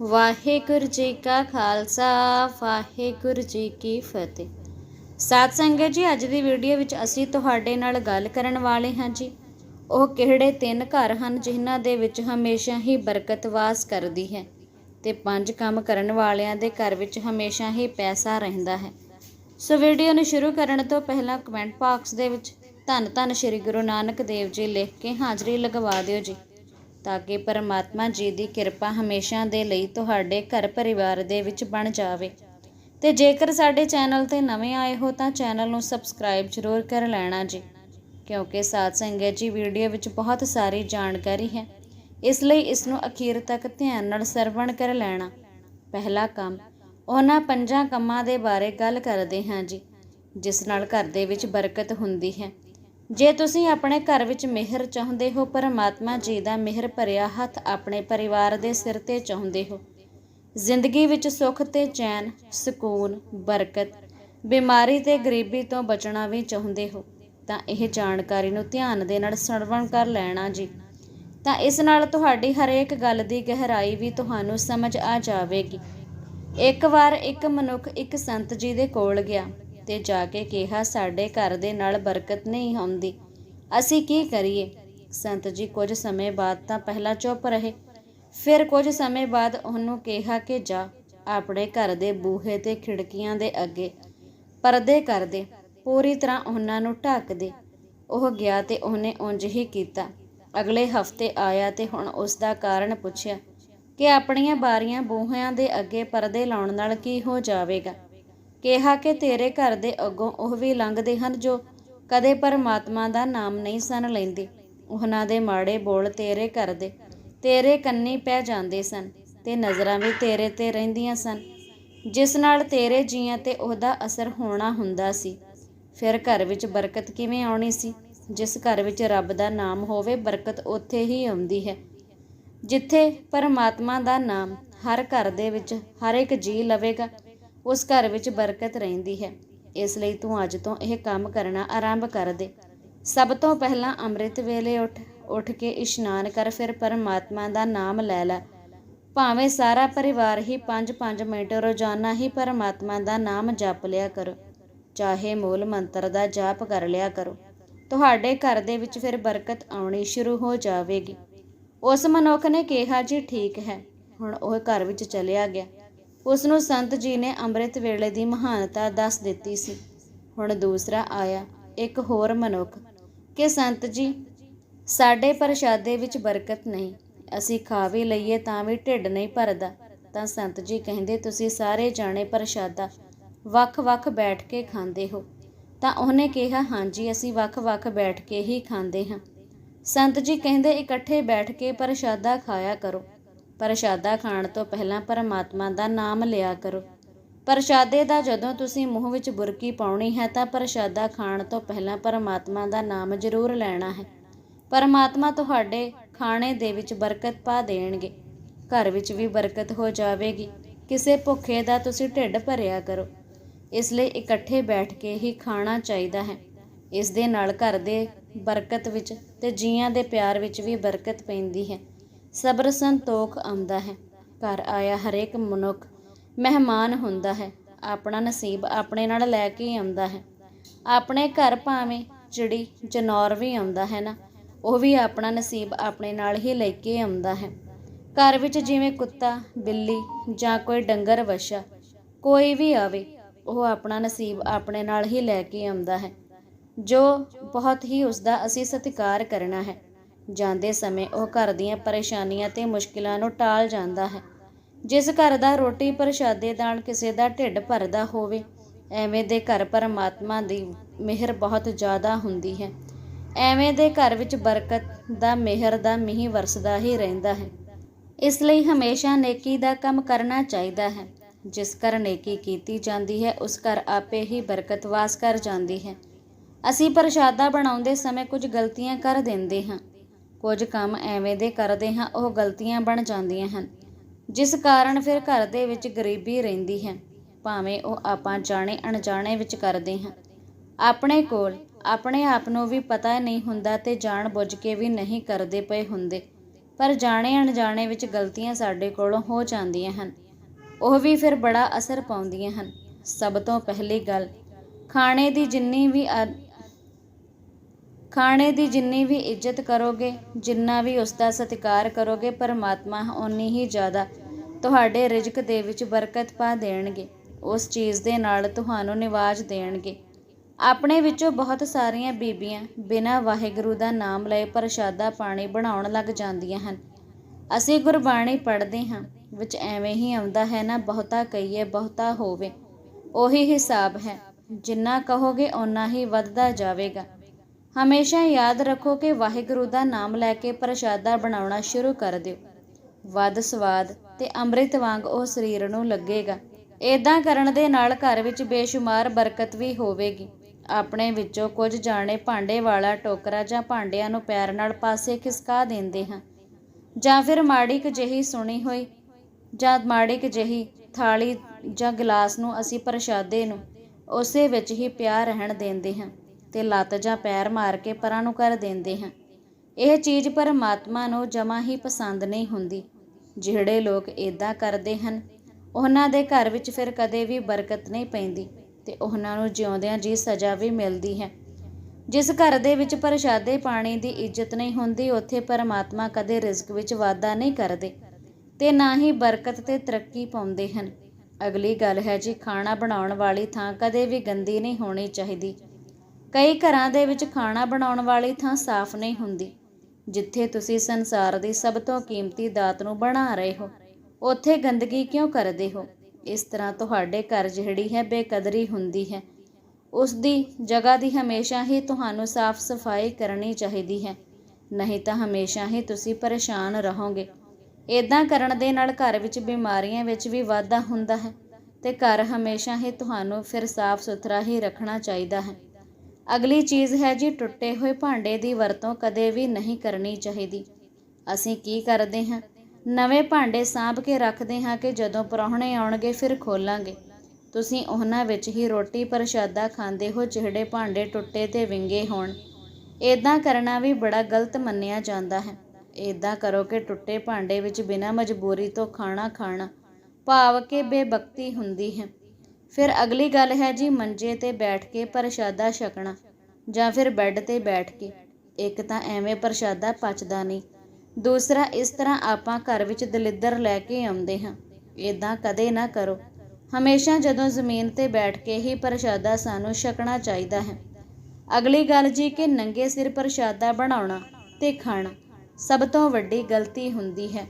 ਵਾਹਿਗੁਰੂ ਜੀ ਕਾ ਖਾਲਸਾ, ਵਾਹਿਗੁਰੂ ਜੀ ਕੀ ਫਤਿਹ। ਸਾਧ ਸੰਗਤ ਜੀ, ਅੱਜ ਦੀ ਵੀਡੀਓ ਵਿੱਚ ਅਸੀਂ ਤੁਹਾਡੇ ਨਾਲ ਗੱਲ ਕਰਨ ਵਾਲੇ ਹਾਂ ਜੀ। ਉਹ ਕਿਹੜੇ ਤਿੰਨ ਘਰ ਹਨ ਜਿਨ੍ਹਾਂ ਦੇ ਵਿੱਚ ਹਮੇਸ਼ਾ ਹੀ ਬਰਕਤ ਵਾਸ ਕਰਦੀ ਹੈ ਤੇ ਪੰਜ ਕੰਮ ਕਰਨ ਵਾਲਿਆਂ ਦੇ ਘਰ ਵਿੱਚ ਹਮੇਸ਼ਾ ਹੀ ਪੈਸਾ ਰਹਿੰਦਾ ਹੈ। ਸੋ ਵੀਡੀਓ ਨੂੰ ਸ਼ੁਰੂ ਕਰਨ ਤੋਂ ਪਹਿਲਾਂ ਕਮੈਂਟ ਬਾਕਸ ਦੇ ਵਿੱਚ ਧੰਨ ਧੰਨ ਸ਼੍ਰੀ ਗੁਰੂ ਨਾਨਕ ਦੇਵ ਜੀ ਲਿਖ ਕੇ ਹਾਜ਼ਰੀ ਲਗਵਾ ਦਿਓ ਜੀ। ਤਾਂ ਕਿ ਪਰਮਾਤਮਾ ਜੀ ਦੀ ਕਿਰਪਾ ਹਮੇਸ਼ਾ ਦੇ ਲਈ ਤੁਹਾਡੇ ਘਰ ਪਰਿਵਾਰ ਦੇ ਵਿੱਚ ਬਣ ਜਾਵੇ। ਤੇ ਜੇਕਰ ਸਾਡੇ ਚੈਨਲ ਤੇ ਨਵੇਂ ਆਏ ਹੋ ਤਾਂ ਚੈਨਲ ਨੂੰ ਸਬਸਕ੍ਰਾਈਬ ਜ਼ਰੂਰ ਕਰ ਲੈਣਾ ਜੀ, ਕਿਉਂਕਿ ਸਾਧ ਸੰਗਤ ਜੀ ਵੀਡੀਓ ਵਿੱਚ ਬਹੁਤ ਸਾਰੀ ਜਾਣਕਾਰੀ ਹੈ। ਇਸ ਲਈ ਇਸ ਨੂੰ ਅਖੀਰ ਤੱਕ ਧਿਆਨ ਨਾਲ ਸਰਵਣ ਕਰ ਲੈਣਾ। ਪਹਿਲਾ ਕੰਮ, ਉਹਨਾਂ ਪੰਜਾਂ ਕੰਮਾਂ ਦੇ ਬਾਰੇ ਗੱਲ ਕਰਦੇ ਹਾਂ ਜੀ, ਜਿਸ ਨਾਲ ਘਰ ਦੇ ਵਿੱਚ ਬਰਕਤ ਹੁੰਦੀ ਹੈ। ਜੇ ਤੁਸੀਂ ਆਪਣੇ ਘਰ ਵਿੱਚ ਮਿਹਰ ਚਾਹੁੰਦੇ ਹੋ, ਪਰਮਾਤਮਾ ਜੀ ਦਾ ਮਿਹਰ ਭਰਿਆ ਹੱਥ ਆਪਣੇ ਪਰਿਵਾਰ ਦੇ ਸਿਰ ਤੇ ਚਾਹੁੰਦੇ ਹੋ। ਜ਼ਿੰਦਗੀ ਵਿੱਚ ਸੁੱਖ ਤੇ ਚੈਨ, ਸਕੂਨ, ਬਰਕਤ, ਬਿਮਾਰੀ ਤੇ ਗਰੀਬੀ ਤੋਂ ਬਚਣਾ ਵੀ ਚਾਹੁੰਦੇ ਹੋ, ਤਾਂ ਇਹ ਜਾਣਕਾਰੀ ਨੂੰ ਧਿਆਨ ਦੇ ਨਾਲ ਸਰਵਣ ਕਰ ਲੈਣਾ ਜੀ। ਤਾਂ ਇਸ ਨਾਲ ਤੁਹਾਡੀ ਹਰੇਕ ਗੱਲ ਦੀ ਗਹਿਰਾਈ ਵੀ ਤੁਹਾਨੂੰ ਸਮਝ ਆ ਜਾਵੇਗੀ। ਇੱਕ ਵਾਰ ਇੱਕ ਮਨੁੱਖ ਇੱਕ ਸੰਤ ਜੀ ਦੇ ਕੋਲ ਗਿਆ। ਤੇ ਜਾ ਕੇ ਕਿਹਾ, ਸਾਡੇ ਘਰ ਦੇ ਨਾਲ ਬਰਕਤ ਨਹੀਂ ਆਉਂਦੀ ਅਸੀਂ ਕੀ ਕਰੀਏ? ਸੰਤ ਜੀ, ਕੁਝ ਸਮੇਂ ਬਾਅਦ ਤਾਂ ਪਹਿਲਾਂ ਚੁੱਪ ਰਹੇ। ਫਿਰ ਕੁਝ ਸਮੇਂ ਬਾਅਦ ਉਹਨੂੰ ਕਿਹਾ ਕਿ ਜਾ, ਆਪਣੇ ਘਰ ਦੇ ਬੂਹੇ ਤੇ ਖਿੜਕੀਆਂ ਦੇ ਅੱਗੇ ਪਰਦੇ ਕਰ ਦੇ। ਪੂਰੀ ਤਰ੍ਹਾਂ ਉਹਨਾਂ ਨੂੰ ਢੱਕ ਦੇ। ਉਹ ਗਿਆ ਤੇ ਉਹਨੇ ਉਂਝ ਹੀ ਕੀਤਾ। ਅਗਲੇ ਹਫ਼ਤੇ ਆਇਆ ਤੇ ਹੁਣ ਉਸ ਦਾ ਕਾਰਨ ਪੁੱਛਿਆ ਕਿ ਆਪਣੀਆਂ ਬਾਰੀਆਂ ਬੂਹਿਆਂ ਦੇ ਅੱਗੇ ਪਰਦੇ ਲਾਉਣ ਨਾਲ ਕੀ ਹੋ ਜਾਵੇਗਾ। ਕਿਹਾ ਕਿ ਤੇਰੇ ਘਰ ਦੇ ਅੱਗੋਂ ਉਹ ਵੀ ਲੰਘਦੇ ਹਨ ਜੋ ਕਦੇ ਪਰਮਾਤਮਾ ਦਾ ਨਾਮ ਨਹੀਂ ਸਨ ਲੈਂਦੇ। ਉਹਨਾਂ ਦੇ ਮਾੜੇ ਬੋਲ ਤੇਰੇ ਘਰ ਦੇ, ਤੇਰੇ ਕੰਨੀ ਪੈ ਜਾਂਦੇ ਸਨ ਤੇ ਨਜ਼ਰਾਂ ਵੀ ਤੇਰੇ ਤੇ ਰਹਿੰਦੀਆਂ ਸਨ। ਜਿਸ ਨਾਲ ਤੇਰੇ ਜੀਆਂ ਤੇ ਉਹਦਾ ਅਸਰ ਹੋਣਾ ਹੁੰਦਾ ਸੀ। ਫਿਰ ਘਰ ਵਿੱਚ ਬਰਕਤ ਕਿਵੇਂ ਆਉਣੀ ਸੀ? ਜਿਸ ਘਰ ਵਿੱਚ ਰੱਬ ਦਾ ਨਾਮ ਹੋਵੇ, ਬਰਕਤ ਉੱਥੇ ਹੀ ਆਉਂਦੀ ਹੈ। ਜਿੱਥੇ ਪਰਮਾਤਮਾ ਦਾ ਨਾਮ ਹਰ ਘਰ ਦੇ ਵਿੱਚ ਹਰ ਇੱਕ ਜੀ ਲਵੇਗਾ ਉਸ ਘਰ ਵਿੱਚ ਬਰਕਤ ਰਹਿੰਦੀ ਹੈ। ਇਸ ਲਈ ਤੂੰ ਅੱਜ ਤੋਂ ਇਹ ਕੰਮ ਕਰਨਾ ਆਰੰਭ ਕਰ ਦੇ। ਸਭ ਤੋਂ ਪਹਿਲਾਂ ਅੰਮ੍ਰਿਤ ਵੇਲੇ ਉੱਠ ਉੱਠ ਕੇ ਇਸ਼ਨਾਨ ਕਰ, ਫਿਰ ਪਰਮਾਤਮਾ ਦਾ ਨਾਮ ਲੈ ਲੈ। ਭਾਵੇਂ ਸਾਰਾ ਪਰਿਵਾਰ ਹੀ 5-5 ਮਿੰਟ ਰੋਜ਼ਾਨਾ ਹੀ ਪਰਮਾਤਮਾ ਦਾ ਨਾਮ ਜਪ ਲਿਆ ਕਰੋ। ਚਾਹੇ ਮੂਲ ਮੰਤਰ ਦਾ ਜਾਪ ਕਰ ਲਿਆ ਕਰੋ। ਤੁਹਾਡੇ ਘਰ ਦੇ ਵਿੱਚ ਫਿਰ ਬਰਕਤ ਆਉਣੀ ਸ਼ੁਰੂ ਹੋ ਜਾਵੇਗੀ। ਉਸ ਮਨੁੱਖ ਨੇ ਕਿਹਾ ਜੀ, ਠੀਕ ਹੈ। ਹੁਣ ਉਹ ਘਰ ਵਿੱਚ ਚਲਿਆ ਗਿਆ। ਉਸ ਨੂੰ ਸੰਤ ਜੀ ਨੇ ਅੰਮ੍ਰਿਤ ਵੇਲੇ ਦੀ ਮਹਾਨਤਾ ਦੱਸ ਦਿੱਤੀ ਸੀ। ਹੁਣ ਦੂਸਰਾ ਆਇਆ, ਇੱਕ ਹੋਰ ਮਨੁੱਖ, ਕਿ ਸੰਤ ਜੀ, ਸਾਡੇ ਪ੍ਰਸ਼ਾਦੇ ਵਿੱਚ ਬਰਕਤ ਨਹੀਂ, ਅਸੀਂ ਖਾ ਵੀ ਲਈਏ ਤਾਂ ਵੀ ਢਿੱਡ ਨਹੀਂ ਭਰਦਾ। ਤਾਂ ਸੰਤ ਜੀ ਕਹਿੰਦੇ, ਤੁਸੀਂ ਸਾਰੇ ਜਾਣੇ ਪ੍ਰਸ਼ਾਦਾ ਵੱਖ-ਵੱਖ ਬੈਠ ਕੇ ਖਾਂਦੇ ਹੋ। ਤਾਂ ਉਹਨੇ ਕਿਹਾ, ਹਾਂਜੀ, ਅਸੀਂ ਵੱਖ-ਵੱਖ ਬੈਠ ਕੇ ਹੀ ਖਾਂਦੇ ਹਾਂ। ਸੰਤ ਜੀ ਕਹਿੰਦੇ, ਇਕੱਠੇ ਬੈਠ ਕੇ ਪ੍ਰਸ਼ਾਦਾ ਖਾਇਆ ਕਰੋ। ਪ੍ਰਸ਼ਾਦਾ ਖਾਣ ਤੋਂ ਪਹਿਲਾਂ ਪਰਮਾਤਮਾ ਦਾ ਨਾਮ ਲਿਆ ਕਰੋ। ਪ੍ਰਸ਼ਾਦੇ ਦਾ ਜਦੋਂ ਤੁਸੀਂ ਮੂੰਹ ਵਿੱਚ ਬੁਰਕੀ ਪਾਉਣੀ ਹੈ ਤਾਂ ਪ੍ਰਸ਼ਾਦਾ ਖਾਣ ਤੋਂ ਪਹਿਲਾਂ ਪਰਮਾਤਮਾ ਦਾ ਨਾਮ ਜ਼ਰੂਰ ਲੈਣਾ ਹੈ। ਪਰਮਾਤਮਾ ਤੁਹਾਡੇ ਖਾਣੇ ਦੇ ਵਿੱਚ ਬਰਕਤ ਪਾ ਦੇਣਗੇ। ਘਰ ਵਿੱਚ ਵੀ ਬਰਕਤ ਹੋ ਜਾਵੇਗੀ। ਕਿਸੇ ਭੁੱਖੇ ਦਾ ਤੁਸੀਂ ਢਿੱਡ ਭਰਿਆ ਕਰੋ। ਇਸ ਲਈ ਇਕੱਠੇ ਬੈਠ ਕੇ ਹੀ ਖਾਣਾ ਚਾਹੀਦਾ ਹੈ। ਇਸ ਦੇ ਨਾਲ ਘਰ ਦੇ ਬਰਕਤ ਵਿੱਚ ਤੇ ਜੀਆਂ ਦੇ ਪਿਆਰ ਵਿੱਚ ਵੀ ਬਰਕਤ ਪੈਂਦੀ ਹੈ। ਸਬਰ ਸੰਤੋਖ ਆਉਂਦਾ ਹੈ। ਘਰ ਆਇਆ ਹਰੇਕ ਮਨੁੱਖ ਮਹਿਮਾਨ ਹੁੰਦਾ ਹੈ। ਆਪਣਾ ਨਸੀਬ ਆਪਣੇ ਨਾਲ ਲੈ ਕੇ ਆਉਂਦਾ ਹੈ। ਆਪਣੇ ਘਰ ਭਾਵੇਂ ਚਿੜੀ ਜਨੌਰ ਵੀ ਆਉਂਦਾ ਹੈ ਨਾ, ਉਹ ਵੀ ਆਪਣਾ ਨਸੀਬ ਆਪਣੇ ਨਾਲ ਹੀ ਲੈ ਕੇ ਆਉਂਦਾ ਹੈ। ਘਰ ਵਿੱਚ ਜਿਵੇਂ ਕੁੱਤਾ, ਬਿੱਲੀ ਜਾਂ ਕੋਈ ਡੰਗਰ ਵਛਾ ਕੋਈ ਵੀ ਆਵੇ, ਉਹ ਆਪਣਾ ਨਸੀਬ ਆਪਣੇ ਨਾਲ ਹੀ ਲੈ ਕੇ ਆਉਂਦਾ ਹੈ। ਜੋ ਬਹੁਤ ਹੀ ਉਸ ਦਾ ਅਸੀਂ ਸਤਿਕਾਰ ਕਰਨਾ ਹੈ। ਜਾਂਦੇ ਸਮੇਂ ਉਹ ਘਰ ਦੀਆਂ ਪਰੇਸ਼ਾਨੀਆਂ ਤੇ ਮੁਸ਼ਕਿਲਾਂ ਨੂੰ ਟਾਲ ਜਾਂਦਾ ਹੈ। ਜਿਸ ਘਰ ਦਾ ਰੋਟੀ ਪ੍ਰਸ਼ਾਦੇ ਨਾਲ ਕਿਸੇ ਦਾ ਢਿੱਡ ਭਰਦਾ ਹੋਵੇ, ਐਵੇਂ ਦੇ ਘਰ ਪਰਮਾਤਮਾ ਦੀ ਮਿਹਰ ਬਹੁਤ ਜ਼ਿਆਦਾ ਹੁੰਦੀ ਹੈ। ਐਵੇਂ ਦੇ ਘਰ ਵਿੱਚ ਬਰਕਤ ਦਾ ਮਿਹਰ ਦਾ ਮੀਂਹ ਵਰਸਦਾ ਹੀ ਰਹਿੰਦਾ ਹੈ। ਇਸ ਲਈ ਹਮੇਸ਼ਾ ਨੇਕੀ ਦਾ ਕੰਮ ਕਰਨਾ ਚਾਹੀਦਾ ਹੈ। ਜਿਸ ਘਰ ਨੇਕੀ ਕੀਤੀ ਜਾਂਦੀ ਹੈ, ਉਸ ਘਰ ਆਪੇ ਹੀ ਬਰਕਤ ਵਾਸ ਕਰ ਜਾਂਦੀ ਹੈ। ਅਸੀਂ ਪ੍ਰਸ਼ਾਦਾ ਬਣਾਉਂਦੇ ਸਮੇਂ ਕੁਝ ਗਲਤੀਆਂ ਕਰ ਦਿੰਦੇ ਹਾਂ। ਕੁਝ ਕੰਮ ਐਵੇਂ ਦੇ ਕਰਦੇ ਹਾਂ, ਉਹ ਗਲਤੀਆਂ ਬਣ ਜਾਂਦੀਆਂ ਹਨ। ਜਿਸ ਕਾਰਨ ਫਿਰ ਘਰ ਦੇ ਵਿੱਚ ਗਰੀਬੀ ਰਹਿੰਦੀ ਹੈ। ਭਾਵੇਂ ਉਹ ਆਪਾਂ ਜਾਣੇ ਅਣਜਾਣੇ ਵਿੱਚ ਕਰਦੇ ਹਾਂ। ਆਪਣੇ ਕੋਲ, ਆਪਣੇ ਆਪ ਨੂੰ ਵੀ ਪਤਾ ਨਹੀਂ ਹੁੰਦਾ ਤੇ ਜਾਣ ਬੁੱਝ ਕੇ ਵੀ ਨਹੀਂ ਕਰਦੇ ਪਏ ਹੁੰਦੇ। ਪਰ ਜਾਣੇ ਅਣਜਾਣੇ ਵਿੱਚ ਗਲਤੀਆਂ ਸਾਡੇ ਕੋਲੋਂ ਹੋ ਜਾਂਦੀਆਂ ਹਨ। ਉਹ ਵੀ ਫਿਰ ਬੜਾ ਅਸਰ ਪਾਉਂਦੀਆਂ ਹਨ। ਸਭ ਤੋਂ ਪਹਿਲੀ ਗੱਲ, ਖਾਣੇ ਦੀ ਜਿੰਨੀ ਵੀ ਅ- ਖਾਣੇ ਦੀ ਜਿੰਨੀ ਵੀ ਇੱਜ਼ਤ ਕਰੋਗੇ, ਜਿੰਨਾ ਵੀ ਉਸ ਦਾ ਸਤਿਕਾਰ ਕਰੋਗੇ, ਪਰਮਾਤਮਾ ਓਨੀ ਹੀ ਜ਼ਿਆਦਾ ਤੁਹਾਡੇ ਰਿਜ਼ਕ ਦੇ ਵਿੱਚ ਬਰਕਤ ਪਾ ਦੇਣਗੇ। ਉਸ ਚੀਜ਼ ਦੇ ਨਾਲ ਤੁਹਾਨੂੰ ਨਿਵਾਜ ਦੇਣਗੇ। ਆਪਣੇ ਵਿੱਚੋਂ ਬਹੁਤ ਸਾਰੀਆਂ ਬੀਬੀਆਂ ਬਿਨਾਂ ਵਾਹਿਗੁਰੂ ਦਾ ਨਾਮ ਲਏ ਪ੍ਰਸ਼ਾਦਾ ਪਾਣੀ ਬਣਾਉਣ ਲੱਗ ਜਾਂਦੀਆਂ ਹਨ। ਅਸੀਂ ਗੁਰਬਾਣੀ ਪੜ੍ਹਦੇ ਹਾਂ, ਵਿੱਚ ਐਵੇਂ ਹੀ ਆਉਂਦਾ ਹੈ, ਨਾ ਬਹੁਤਾ ਕਹੀਏ, ਬਹੁਤਾ ਹੋਵੇ। ਉਹੀ ਹਿਸਾਬ ਹੈ, ਜਿੰਨਾ ਕਹੋਗੇ, ਓਨਾ ਹੀ ਵੱਧਦਾ ਜਾਵੇਗਾ। ਹਮੇਸ਼ਾ ਯਾਦ ਰੱਖੋ ਕਿ ਵਾਹਿਗੁਰੂ ਦਾ ਨਾਮ ਲੈ ਕੇ ਪ੍ਰਸ਼ਾਦਾ ਬਣਾਉਣਾ ਸ਼ੁਰੂ ਕਰ ਦਿਓ। ਵੱਧ ਸਵਾਦ ਤੇ ਅੰਮ੍ਰਿਤ ਵਾਂਗ ਉਹ ਸਰੀਰ ਨੂੰ ਲੱਗੇਗਾ। ਇਦਾਂ ਕਰਨ ਦੇ ਨਾਲ ਘਰ ਵਿੱਚ ਬੇਸ਼ੁਮਾਰ ਬਰਕਤ ਵੀ ਹੋਵੇਗੀ। ਆਪਣੇ ਵਿੱਚੋਂ ਕੁਝ ਜਾਣੇ ਭਾਂਡੇ ਵਾਲਾ ਟੋਕਰਾ ਜਾਂ ਭਾਂਡਿਆਂ ਨੂੰ ਪੈਰ ਨਾਲ ਪਾਸੇ ਖਿਸਕਾ ਦਿੰਦੇ ਹਾਂ। ਜਾਂ ਫਿਰ ਮਾੜੀ ਕੁ ਜਿਹੀ ਸੁਣੀ ਹੋਈ, ਜਾਂ ਮਾੜੀ ਕੁ ਜਿਹੀ ਥਾਲੀ ਜਾਂ ਗਲਾਸ ਨੂੰ ਅਸੀਂ ਪ੍ਰਸ਼ਾਦੇ ਨੂੰ ਉਸੇ ਵਿੱਚ ਹੀ ਪਿਆ ਰਹਿਣ ਦਿੰਦੇ ਹਾਂ। ਤੇ ਲੱਤ ਜਾਂ ਪੈਰ ਮਾਰ ਕੇ ਪਰਾਂ ਨੂੰ ਕਰ ਦਿੰਦੇ ਹਾਂ। ਇਹ ਚੀਜ਼ ਪਰਮਾਤਮਾ ਨੂੰ ਜਮਾ ਹੀ ਪਸੰਦ ਨਹੀਂ ਹੁੰਦੀ। ਜਿਹੜੇ ਲੋਕ ਇਦਾਂ ਕਰਦੇ ਹਨ, ਉਹਨਾਂ ਦੇ ਘਰ ਵਿੱਚ ਫਿਰ ਕਦੇ ਵੀ ਬਰਕਤ ਨਹੀਂ ਪੈਂਦੀ ਤੇ ਉਹਨਾਂ ਨੂੰ ਜਿਉਂਦਿਆਂ ਜੀ ਸਜ਼ਾ ਵੀ ਮਿਲਦੀ ਹੈ। ਜਿਸ ਘਰ ਦੇ ਵਿੱਚ ਪ੍ਰਸ਼ਾਦੇ ਪਾਣੀ ਦੀ ਇੱਜ਼ਤ ਨਹੀਂ ਹੁੰਦੀ, ਉੱਥੇ ਪਰਮਾਤਮਾ ਕਦੇ ਰਿਜ਼ਕ ਵਿੱਚ ਵਾਧਾ ਨਹੀਂ ਕਰਦੇ ਤੇ ਨਾ ਹੀ ਬਰਕਤ ਤੇ ਤਰੱਕੀ ਪਾਉਂਦੇ ਹਨ। ਅਗਲੀ ਗੱਲ ਹੈ ਜੀ, ਖਾਣਾ ਬਣਾਉਣ ਵਾਲੀ ਥਾਂ ਕਦੇ ਵੀ ਗੰਦੀ ਨਹੀਂ ਹੋਣੀ ਚਾਹੀਦੀ। ਕਈ ਘਰਾਂ ਦੇ ਵਿੱਚ ਖਾਣਾ ਬਣਾਉਣ ਵਾਲੀ ਥਾਂ ਸਾਫ਼ ਨਹੀਂ ਹੁੰਦੀ, ਜਿੱਥੇ ਤੁਸੀਂ ਸੰਸਾਰ ਦੀ ਸਭ ਤੋਂ ਕੀਮਤੀ ਦਾਤ ਨੂੰ ਬਣਾ ਰਹੇ ਹੋ। ਉੱਥੇ ਗੰਦਗੀ ਕਿਉਂ ਕਰਦੇ ਹੋ? ਇਸ ਤਰ੍ਹਾਂ ਤੁਹਾਡੇ ਘਰ ਜਿਹੜੀ ਹੈ ਬੇਕਦਰੀ ਹੁੰਦੀ ਹੈ। ਉਸ ਦੀ ਜਗ੍ਹਾ ਦੀ ਹਮੇਸ਼ਾ ਹੀ ਤੁਹਾਨੂੰ ਸਾਫ਼ ਸਫ਼ਾਈ ਕਰਨੀ ਚਾਹੀਦੀ ਹੈ, ਨਹੀਂ ਤਾਂ ਹਮੇਸ਼ਾ ਹੀ ਤੁਸੀਂ ਪਰੇਸ਼ਾਨ ਰਹੋਗੇ। ਇਦਾਂ ਕਰਨ ਦੇ ਨਾਲ ਘਰ ਵਿੱਚ ਬਿਮਾਰੀਆਂ ਵਿੱਚ ਵੀ ਵਾਧਾ ਹੁੰਦਾ ਹੈ ਤੇ ਘਰ ਹਮੇਸ਼ਾ ਹੀ ਤੁਹਾਨੂੰ ਫਿਰ ਸਾਫ਼ ਸੁਥਰਾ ਹੀ ਰੱਖਣਾ ਚਾਹੀਦਾ ਹੈ। ਅਗਲੀ ਚੀਜ਼ ਹੈ ਜੀ ਟੁੱਟੇ ਹੋਏ ਭਾਂਡੇ ਦੀ ਵਰਤੋਂ ਕਦੇ ਵੀ ਨਹੀਂ ਕਰਨੀ ਚਾਹੀਦੀ। ਅਸੀਂ ਕੀ ਕਰਦੇ ਹਾਂ? ਨਵੇਂ ਭਾਂਡੇ ਸਾਂਭ ਕੇ ਰੱਖਦੇ ਹਾਂ ਕਿ ਜਦੋਂ ਪ੍ਰਾਹੁਣੇ ਆਉਣਗੇ ਫਿਰ ਖੋਲਾਂਗੇ। ਤੁਸੀਂ ਉਹਨਾਂ ਵਿੱਚ ਹੀ ਰੋਟੀ ਪ੍ਰਸ਼ਾਦਾ ਖਾਂਦੇ ਹੋ ਜਿਹੜੇ ਭਾਂਡੇ ਟੁੱਟੇ ਤੇ ਵਿੰਗੇ ਹੋਣ। ਇਦਾਂ ਕਰਨਾ ਵੀ ਬੜਾ ਗਲਤ ਮੰਨਿਆ ਜਾਂਦਾ ਹੈ। ਇਦਾਂ ਕਰੋ ਕਿ ਟੁੱਟੇ ਭਾਂਡੇ ਵਿੱਚ ਬਿਨਾਂ ਮਜਬੂਰੀ ਤੋਂ ਖਾਣਾ ਖਾਣਾ ਭਾਵ ਕਿ ਬੇਬਕਤੀ ਹੁੰਦੀ ਹੈ। ਫਿਰ ਅਗਲੀ ਗੱਲ ਹੈ ਜੀ ਮੰਜੇ ਤੇ ਬੈਠ ਕੇ ਪ੍ਰਸ਼ਾਦਾ ਛਕਣਾ ਜਾਂ ਫਿਰ ਬੈੱਡ ਤੇ ਬੈਠ ਕੇ। ਇੱਕ ਤਾਂ ਐਵੇਂ ਪ੍ਰਸ਼ਾਦਾ ਪਚਦਾ ਨਹੀਂ। ਦੂਸਰਾ, ਇਸ ਤਰ੍ਹਾਂ ਆਪਾਂ ਘਰ ਵਿੱਚ ਦਲਿੱਦਰ ਲੈ ਕੇ ਆਉਂਦੇ ਹਾਂ। ਇਦਾਂ ਕਦੇ ਨਾ ਕਰੋ। ਹਮੇਸ਼ਾ ਜਦੋਂ ਜ਼ਮੀਨ ਤੇ ਬੈਠ ਕੇ ਹੀ ਪ੍ਰਸ਼ਾਦਾ ਸਾਨੂੰ ਛਕਣਾ ਚਾਹੀਦਾ ਹੈ। ਅਗਲੀ ਗੱਲ ਜੀ ਕਿ ਨੰਗੇ ਸਿਰ ਪ੍ਰਸ਼ਾਦਾ ਬਣਾਉਣਾ ਤੇ ਖਾਣਾ ਸਭ ਤੋਂ ਵੱਡੀ ਗਲਤੀ ਹੁੰਦੀ ਹੈ।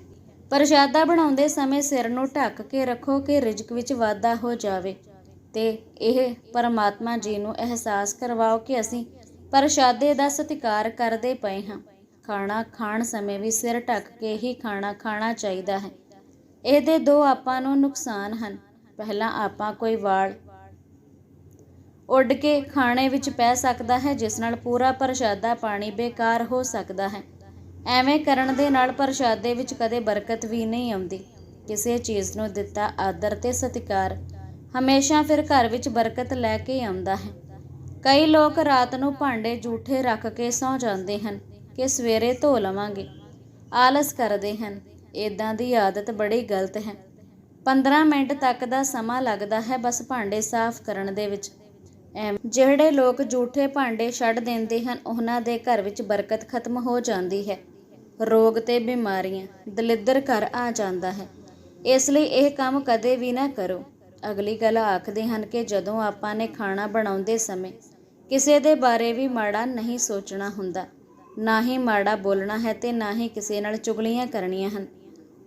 ਪ੍ਰਸ਼ਾਦਾ ਬਣਾਉਂਦੇ ਸਮੇਂ ਸਿਰ ਨੂੰ ਢੱਕ ਕੇ ਰੱਖੋ ਕਿ ਰਿਜ਼ਕ ਵਿੱਚ ਵਾਧਾ ਹੋ ਜਾਵੇ। ਤੇ ਇਹ ਪਰਮਾਤਮਾ ਜੀ ਨੂੰ ਅਹਿਸਾਸ ਕਰਵਾਓ ਕਿ ਅਸੀਂ ਪ੍ਰਸ਼ਾਦੇ ਦਾ ਸਤਿਕਾਰ ਕਰਦੇ ਪਏ ਹਾਂ। ਖਾਣਾ ਖਾਣ ਸਮੇਂ ਵੀ ਸਿਰ ਢੱਕ ਕੇ ਹੀ ਖਾਣਾ ਖਾਣਾ ਚਾਹੀਦਾ ਹੈ। ਇਹਦੇ ਦੋ ਆਪਾਂ ਨੂੰ ਨੁਕਸਾਨ ਹਨ। ਪਹਿਲਾ ਆਪਾਂ ਕੋਈ ਵਾਲ ਉੱਡ ਕੇ ਖਾਣੇ ਵਿੱਚ ਪੈ ਸਕਦਾ ਹੈ, ਜਿਸ ਨਾਲ ਪੂਰਾ ਪ੍ਰਸ਼ਾਦਾ ਪਾਣੀ ਬੇਕਾਰ ਹੋ ਸਕਦਾ ਹੈ। ਐਵੇਂ ਕਰਨ ਦੇ ਨਾਲ ਪ੍ਰਸ਼ਾਦੇ ਵਿੱਚ ਕਦੇ ਬਰਕਤ ਵੀ ਨਹੀਂ ਆਉਂਦੀ। ਕਿਸੇ ਚੀਜ਼ ਨੂੰ ਦਿੱਤਾ ਆਦਰ ਤੇ ਸਤਿਕਾਰ, ਹਮੇਸ਼ਾ ਫਿਰ ਘਰ ਵਿੱਚ ਬਰਕਤ ਲੈ ਕੇ ਆਉਂਦਾ ਹੈ। ਕਈ ਲੋਕ ਰਾਤ ਨੂੰ ਭਾਂਡੇ ਝੂਠੇ ਰੱਖ ਕੇ ਸੌਂ ਜਾਂਦੇ ਹਨ ਕਿ ਸਵੇਰੇ ਧੋ ਲਵਾਂਗੇ। ਆਲਸ ਕਰਦੇ ਹਨ ਇਦਾਂ ਦੀ ਆਦਤ ਬੜੀ ਗਲਤ ਹੈ। 15 ਮਿੰਟ ਤੱਕ ਦਾ ਸਮਾਂ ਲੱਗਦਾ ਹੈ ਬਸ ਭਾਂਡੇ ਸਾਫ਼ ਕਰਨ ਦੇ ਵਿੱਚ। ਐਮ ਜਿਹੜੇ ਲੋਕ ਝੂਠੇ ਭਾਂਡੇ ਛੱਡ ਦਿੰਦੇ ਹਨ, ਉਹਨਾਂ ਦੇ ਘਰ ਵਿੱਚ ਬਰਕਤ ਖਤਮ ਹੋ ਜਾਂਦੀ ਹੈ। ਰੋਗ ਤੇ ਬਿਮਾਰੀਆਂ, ਦਲਿੱਦਰ ਘਰ ਆ ਜਾਂਦਾ ਹੈ। ਇਸ ਲਈ ਇਹ ਕੰਮ ਕਦੇ ਵੀ ਨਾ ਕਰੋ। ਅਗਲੀ ਗੱਲ ਆਖਦੇ ਹਨ ਕਿ ਜਦੋਂ ਆਪਾਂ ਨੇ ਖਾਣਾ ਬਣਾਉਂਦੇ ਸਮੇਂ ਕਿਸੇ ਦੇ ਬਾਰੇ ਵੀ ਮਾੜਾ ਨਹੀਂ ਸੋਚਣਾ ਹੁੰਦਾ, ਨਾ ਹੀ ਮਾੜਾ ਬੋਲਣਾ ਹੈ ਤੇ ਨਾ ਹੀ ਕਿਸੇ ਨਾਲ ਚੁਗਲੀਆਂ ਕਰਨੀਆਂ ਹਨ।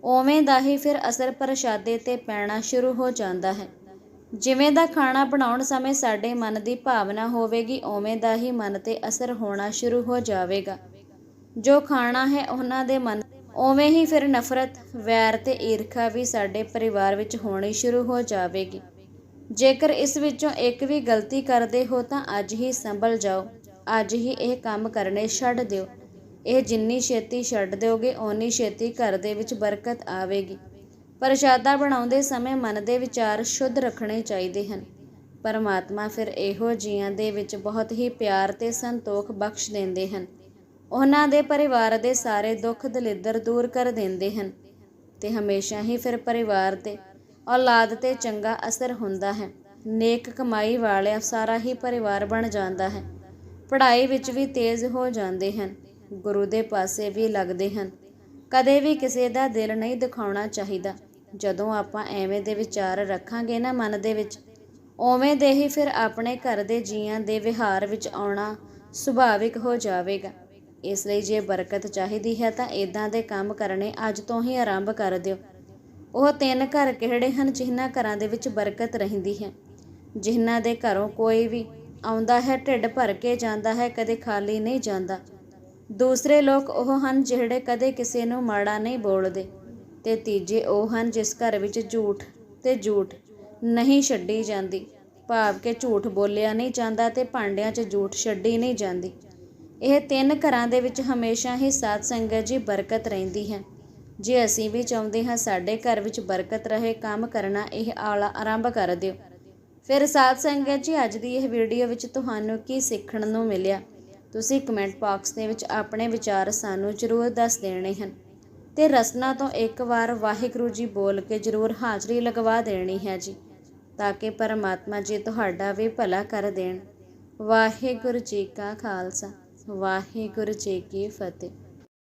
ਉਵੇਂ ਦਾ ਹੀ ਫਿਰ ਅਸਰ ਪ੍ਰਸ਼ਾਦੇ ਤੇ ਪੈਣਾ ਸ਼ੁਰੂ ਹੋ ਜਾਂਦਾ ਹੈ। ਜਿਵੇਂ ਦਾ ਖਾਣਾ ਬਣਾਉਣ ਸਮੇਂ ਸਾਡੇ ਮਨ ਦੀ ਭਾਵਨਾ ਹੋਵੇਗੀ, ਉਵੇਂ ਦਾ ਹੀ ਮਨ ਤੇ ਅਸਰ ਹੋਣਾ ਸ਼ੁਰੂ ਹੋ ਜਾਵੇਗਾ। ਜੋ ਖਾਣਾ ਹੈ ਉਹਨਾਂ ਦੇ ਮਨ ਉਵੇਂ ਹੀ ਫਿਰ ਨਫ਼ਰਤ, ਵੈਰ ਤੇ ਈਰਖਾ ਵੀ ਸਾਡੇ ਪਰਿਵਾਰ ਵਿੱਚ ਹੋਣੀ ਸ਼ੁਰੂ ਹੋ ਜਾਵੇਗੀ। ਜੇਕਰ ਇਸ ਵਿੱਚੋਂ ਇੱਕ ਵੀ ਗਲਤੀ ਕਰਦੇ ਹੋ ਤਾਂ ਅੱਜ ਹੀ ਸੰਭਲ ਜਾਓ। ਅੱਜ ਹੀ ਇਹ ਕੰਮ ਕਰਨੇ ਛੱਡ ਦਿਓ। ਇਹ ਜਿੰਨੀ ਛੇਤੀ ਛੱਡ ਦਿਓਗੇ, ਓਨੀ ਛੇਤੀ ਘਰ ਦੇ ਵਿੱਚ ਬਰਕਤ ਆਵੇਗੀ। ਪ੍ਰਸ਼ਾਦਾ ਬਣਾਉਂਦੇ ਸਮੇਂ ਮਨ ਦੇ ਵਿਚਾਰ ਸ਼ੁੱਧ ਰੱਖਣੇ ਚਾਹੀਦੇ ਹਨ। ਪਰਮਾਤਮਾ ਫਿਰ ਇਹੋ ਜੀਆਂ ਦੇ ਵਿੱਚ ਬਹੁਤ ਹੀ ਪਿਆਰ ਤੇ ਸੰਤੋਖ ਬਖਸ਼ ਦਿੰਦੇ ਹਨ। ਉਹਨਾਂ ਦੇ ਪਰਿਵਾਰ ਦੇ ਸਾਰੇ ਦੁੱਖ ਦਲਿੱਦਰ ਦੂਰ ਕਰ ਦਿੰਦੇ ਹਨ ਤੇ ਹਮੇਸ਼ਾ ਹੀ ਫਿਰ ਪਰਿਵਾਰ ਤੇ, ਔਲਾਦ ਤੇ ਚੰਗਾ ਅਸਰ ਹੁੰਦਾ ਹੈ। ਨੇਕ ਕਮਾਈ ਵਾਲਿਆ ਸਾਰਾ ਹੀ ਪਰਿਵਾਰ ਬਣ ਜਾਂਦਾ ਹੈ। ਪੜ੍ਹਾਈ ਵਿੱਚ ਵੀ ਤੇਜ਼ ਹੋ ਜਾਂਦੇ ਹਨ, ਗੁਰੂ ਦੇ ਪਾਸੇ ਵੀ ਲੱਗਦੇ ਹਨ। ਕਦੇ ਵੀ ਕਿਸੇ ਦਾ ਦਿਲ ਨਹੀਂ ਦਿਖਾਉਣਾ ਚਾਹੀਦਾ। ਜਦੋਂ ਆਪਾਂ ਐਵੇਂ ਦੇ ਵਿਚਾਰ ਰੱਖਾਂਗੇ ਨਾ ਮਨ ਦੇ ਵਿੱਚ, ਉਵੇਂ ਦੇ ਹੀ ਫਿਰ ਆਪਣੇ ਘਰ ਦੇ ਜੀਆਂ ਦੇ ਵਿਹਾਰ ਵਿੱਚ ਆਉਣਾ ਸੁਭਾਵਿਕ ਹੋ ਜਾਵੇਗਾ। ਇਸ ਲਈ ਜੇ ਬਰਕਤ ਚਾਹੀਦੀ ਹੈ ਤਾਂ ਇਦਾਂ ਦੇ ਕੰਮ ਕਰਨੇ ਅੱਜ ਤੋਂ ਹੀ ਆਰੰਭ ਕਰ ਦਿਓ। ਉਹ ਤਿੰਨ ਘਰ ਕਿਹੜੇ ਹਨ ਜਿਨ੍ਹਾਂ ਘਰਾਂ ਦੇ ਵਿੱਚ ਬਰਕਤ ਰਹਿੰਦੀ ਹੈ? ਜਿਨ੍ਹਾਂ ਦੇ ਘਰੋਂ ਕੋਈ ਵੀ ਆਉਂਦਾ ਹੈ, ਢਿੱਡ ਭਰ ਕੇ ਜਾਂਦਾ ਹੈ, ਕਦੇ ਖਾਲੀ ਨਹੀਂ ਜਾਂਦਾ। ਦੂਸਰੇ ਲੋਕ ਉਹ ਹਨ ਜਿਹੜੇ ਕਦੇ ਕਿਸੇ ਨੂੰ ਮਾੜਾ ਨਹੀਂ ਬੋਲਦੇ ਤੇ ਤੀਜੇ ਉਹ ਹਨ ਜਿਸ ਘਰ ਵਿੱਚ ਝੂਠ ਤੇ ਝੂਠ ਨਹੀਂ ਛੱਡੀ ਜਾਂਦੀ। ਭਾਵ ਕਿ ਝੂਠ ਬੋਲਿਆ ਨਹੀਂ ਜਾਂਦਾ ਤੇ ਭਾਂਡਿਆਂ 'ਚ ਝੂਠ ਛੱਡੀ ਨਹੀਂ ਜਾਂਦੀ। ਇਹ ਤਿੰਨ ਘਰਾਂ ਦੇ ਵਿੱਚ ਹਮੇਸ਼ਾ ਹੀ ਸਾਧ ਸੰਗਤ ਜੀ ਬਰਕਤ ਰਹਿੰਦੀ ਹੈ। ਜੇ ਅਸੀਂ ਵੀ ਚਾਹੁੰਦੇ ਹਾਂ ਸਾਡੇ ਘਰ ਵਿੱਚ ਬਰਕਤ ਰਹੇ, ਕੰਮ ਕਰਨਾ, ਇਹ ਆਲਾ ਆਰੰਭ ਕਰ ਦਿਓ। ਫਿਰ ਸਾਧ ਸੰਗਤ ਜੀ, ਅੱਜ ਦੀ ਇਹ ਵੀਡੀਓ ਵਿੱਚ ਤੁਹਾਨੂੰ ਕੀ ਸਿੱਖਣ ਨੂੰ ਮਿਲਿਆ? ਤੁਸੀਂ ਕਮੈਂਟ ਬਾਕਸ ਦੇ ਵਿੱਚ ਆਪਣੇ ਵਿਚਾਰ ਸਾਨੂੰ ਜ਼ਰੂਰ ਦੱਸ ਦੇਣੇ ਹਨ। ਤੇ ਰਸਨਾ ਤੋਂ ਇੱਕ ਵਾਰ ਵਾਹਿਗੁਰੂ ਜੀ ਬੋਲ ਕੇ ਜ਼ਰੂਰ ਹਾਜ਼ਰੀ ਲਗਵਾ ਦੇਣੀ ਹੈ ਜੀ, ਤਾਂ ਕਿ ਪਰਮਾਤਮਾ ਜੀ ਤੁਹਾਡਾ ਵੀ ਭਲਾ ਕਰ ਦੇਣ। ਵਾਹਿਗੁਰੂ ਜੀ ਕਾ ਖਾਲਸਾ। ਵਾਹਿਗੁਰੂ ਜੀ ਕੀ ਫਤਿਹ।